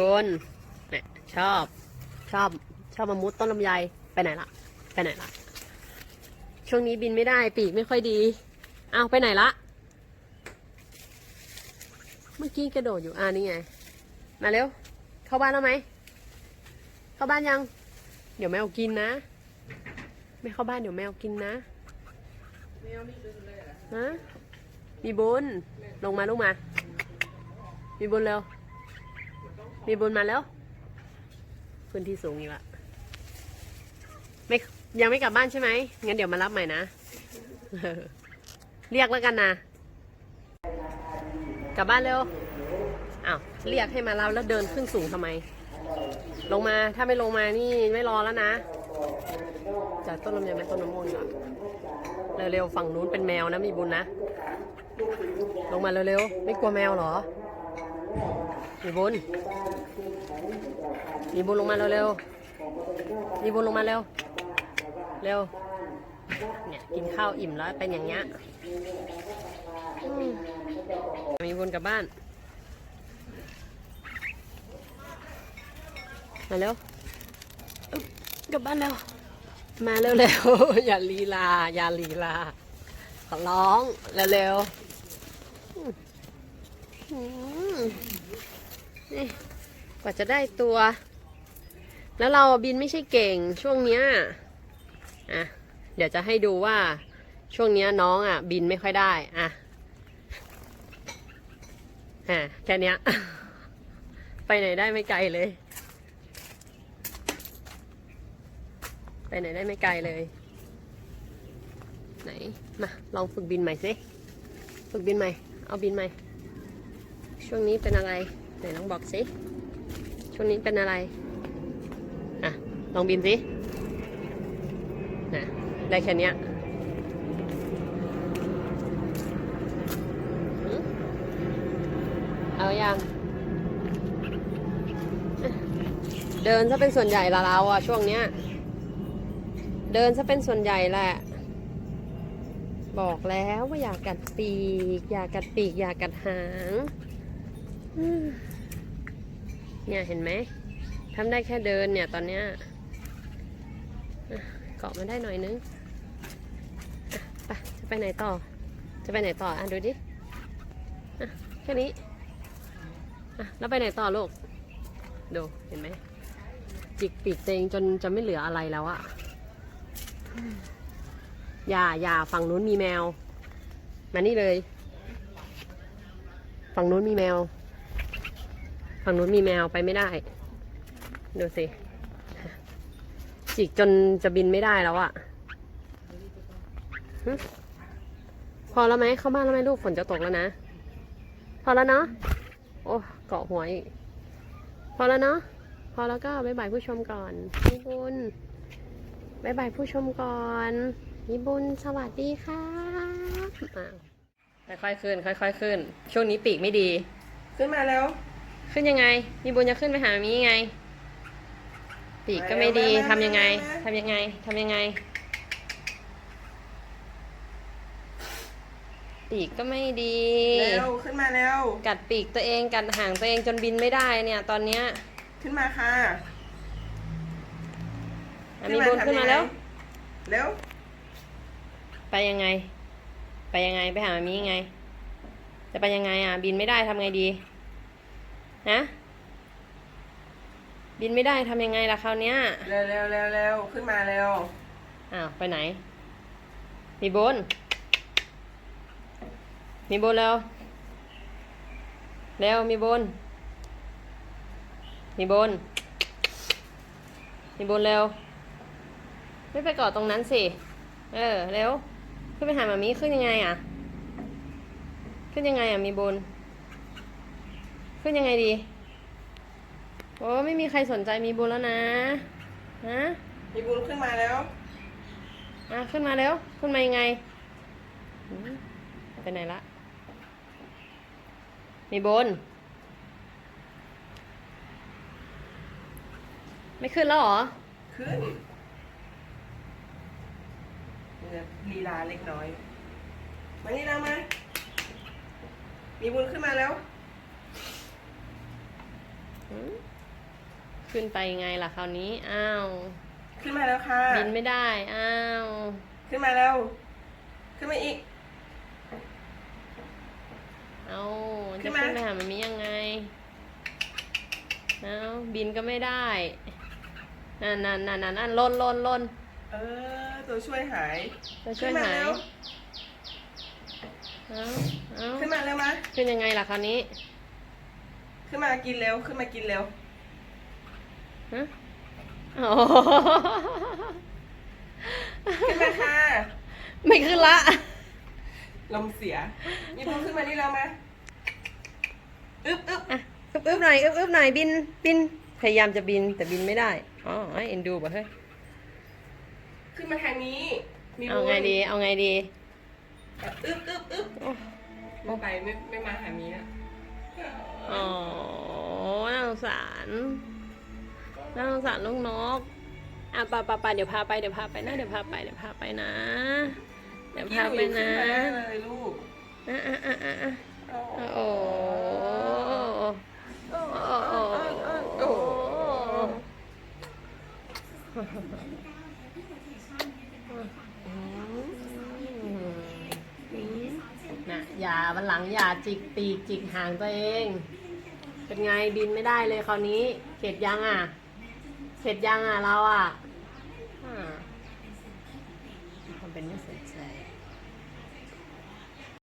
บนเนี่ยชอบ ชอบชอบมามุดต้นลำไยไปไหนละไปไหนละช่วงนี้บินไม่ได้ปีกไม่ค่อยดี เอาไปไหนละเมื่อกี้กระโดดอยู่อ่านี่ไง มาเร็ว เข้าบ้านแล้วไหมเข้าบ้านยัง เดี๋ยวแมวกินนะ ไม่เข้าบ้านเดี๋ยวแมวกินนะฮะมีบุญลงมาลูกมา มีบุญเร็ว มีบุญมาแล้ว พื้นที่สูงอีกละไม่ยังไม่กลับบ้านใช่ไหมงั้นเดี๋ยวมารับใหม่นะ เรียกแล้วกันนะ กลับบ้านเร็วอ้าวเรียกให้มารับแล้วเดินขึ้นสูงทำไม ลงมาถ้าไม่ลงมานี่ไม่รอแล้วนะจากต้นลำไยเป็นต้นมะม่วงดีกว่าเร็วๆฝั่งนู้นเป็นแมวนะมีบุญนะ ลงมาเร็วๆไม่กลัวแมวเหรอมีบุญ มีบุญลงมาเร็วๆมีบุญลงมาเร็ว เร็ว เนี่ยกินข้าวอิ่มแล้วเป็นอย่างเงี้ยอืมมีบุญกลับบ้าน มาเร็วอึ๊บกลับบ้านเร็ว มาเร็วๆ อย่าลีลา อย่าลีลา ขอร้องเร็วๆอืมนี่กว่าจะได้ตัว แล้วเราบินไม่ใช่เก่งช่วงเนี้ยอะเดี๋ยวจะให้ดูว่าช่วงเนี้ยน้องอะ บินไม่ค่อยได้อะอะแค่เนี้ย ไปไหนได้ไม่ไกลเลย ไปไหนได้ไม่ไกลเลย ไหนมาลองฝึกบินใหม่สิฝึกบินใหม่ เอาบินใหม่ ช่วงนี้เป็นอะไรไหนลองบอกสิช่วงนี้เป็นอะไร ลองบินสินะได้แค่เนี้ยหือเอยังเดินซะเป็นส่วนใหญ่ละเราอะช่วงเนี้ย เดินซะเป็นส่วนใหญ่แหละ บอกแล้วว่าอย่ากัดปีก อย่ากัดปีก อย่ากัดหางเนี่ยเห็นไหมทำได้แค่เดินเนี่ยตอนเนี้ย เกาะมาได้หน่อยนึงไปจะไปไหนต่อ จะไปไหนต่ออะดูดิอะแค่นี้อะแล้วไปไหนต่อลูกดูเห็นไหมจิกปีกตัวเองจนจะไม่เหลืออะไรแล้วอะอย่าอย่าฝั่งนู้นมีแมว มานี่เลย ฝั่งนู้นมีแมว ฝั่งนู้นมีแมวไปไม่ได้ ดูสิ จิกจนจะบินไม่ได้แล้วอะหึพอแล้วไหมเข้าบ้านแล้วไหมลูกฝนจะตกแล้วนะ พอแล้วเนาะโอ้เกาะหัวอีก พอแล้วเนาะพอแล้วก็บายบายผู้ชมก่อนมีบุญบายบายผู้ชมก่อนมีบุญสวัสดีครับอะค่อยๆขึ้น ค่อยๆขึ้น ช่วงนี้ปีกไม่ดี ขึ้นมาแล้ว ขึ้นยังไงมีบุญจะขึ้นไปหามียังไง ปีกก็ไม่ดีมาทำยังไงมามาทำยังไงทำยังไง ปีกก็ไม่ดี เร็วขึ้นมาเร็ว กัดปีกตัวเองกัดหางตัวเองจนบินไม่ได้เนี่ย ตอนเนี้ยขึ้นมาค่ะอะมีบุญขึ้นมาแล้ว เร็ว ไปยังไง ไปยังไงไปหามียังไง จะไปยังไงอะ บินไม่ได้ทำไงดีฮะ บินไม่ได้ทำยังไงล่ะคราวเนี้ยเร็วเร็วเร็วเร็วขึ้นมาเร็วอ้าวไปไหน มีบน มีบนแล้วแล้วมีบน มีบน มีบนเร็ว ไม่ไปเกาะตรงนั้นสิ เออเร็ว ขึ้นไปหาหมามีขึ้นยังไงอะ ขึ้นยังไงอะมีบน ขึ้นยังไงดี โอ้ไม่มีใครสนใจมีบุญแล้วนะฮะมีบุญขึ้นมาแล้วอะขึ้นมาเร็วขึ้นมายังไงหืมไปไหนละมีบนไม่ขึ้นแล้วเหรอ ขึ้นเนี่ยลีลาเล็กน้อยมานี่แล้วมามีบุญขึ้นมาแล้วหืม ขึ้นไปไงล่ะคราวนี้ อ้าว ขึ้นมาแล้วค่ะ บินไม่ได้ อ้าว ขึ้นมาแล้ว ขึ้นมาอีก เอาจะขึ้นมาขึ้นไปหามันมียังไง เอาบินก็ไม่ได้นั่นนั่นนั่นนั่นนั่นลนลนลนเออ ตัวช่วยหายจะช่วยขึ้นมาหายแล้วเอาเอาขึ้นมาเร็วมา ขึ้นยังไงล่ะคราวนี้ ขึ้นมากินเร็ว ขึ้นมากินเร็ว ฮะโอ้ขึ้นมาค่ะ ไม่ขึ้นละ ลมเสียมีพวกขึ้นมานี่แล้วมาอึ๊บอึ๊บอะอึบอึบหน่อยอึบอึบหน่อยบินบิน พยายามจะบินแต่บินไม่ได้ อ๋อไอเอ็นดูป่ะเฮ้ย ขึ้นมาทางนี้ มีเอาไงดี เอาไงดี อึ๊บอึ๊บอึ๊บโอ้ไม่ไปไม่ไม่มาหามีนะ อ๋อน่าสงสาร น่าสงสารลูกนกอะไปไปไปเดี๋ยวพาไปเดี๋ยวพาไปนะเดี๋ยวพาไปเดี๋ยวพาไปนะ เดี๋ยวพาไปนะเลยลูกอะอะอะอะอะโอ้โอ้โอ้โอ้โอ้โอ้น่ะอย่าวันหลังอย่าจิกปีกจิกหางตัวเอง เป็นไงบินไม่ได้เลยคราวนี้เสร็จยังอะ เสร็จยังอะเราอะ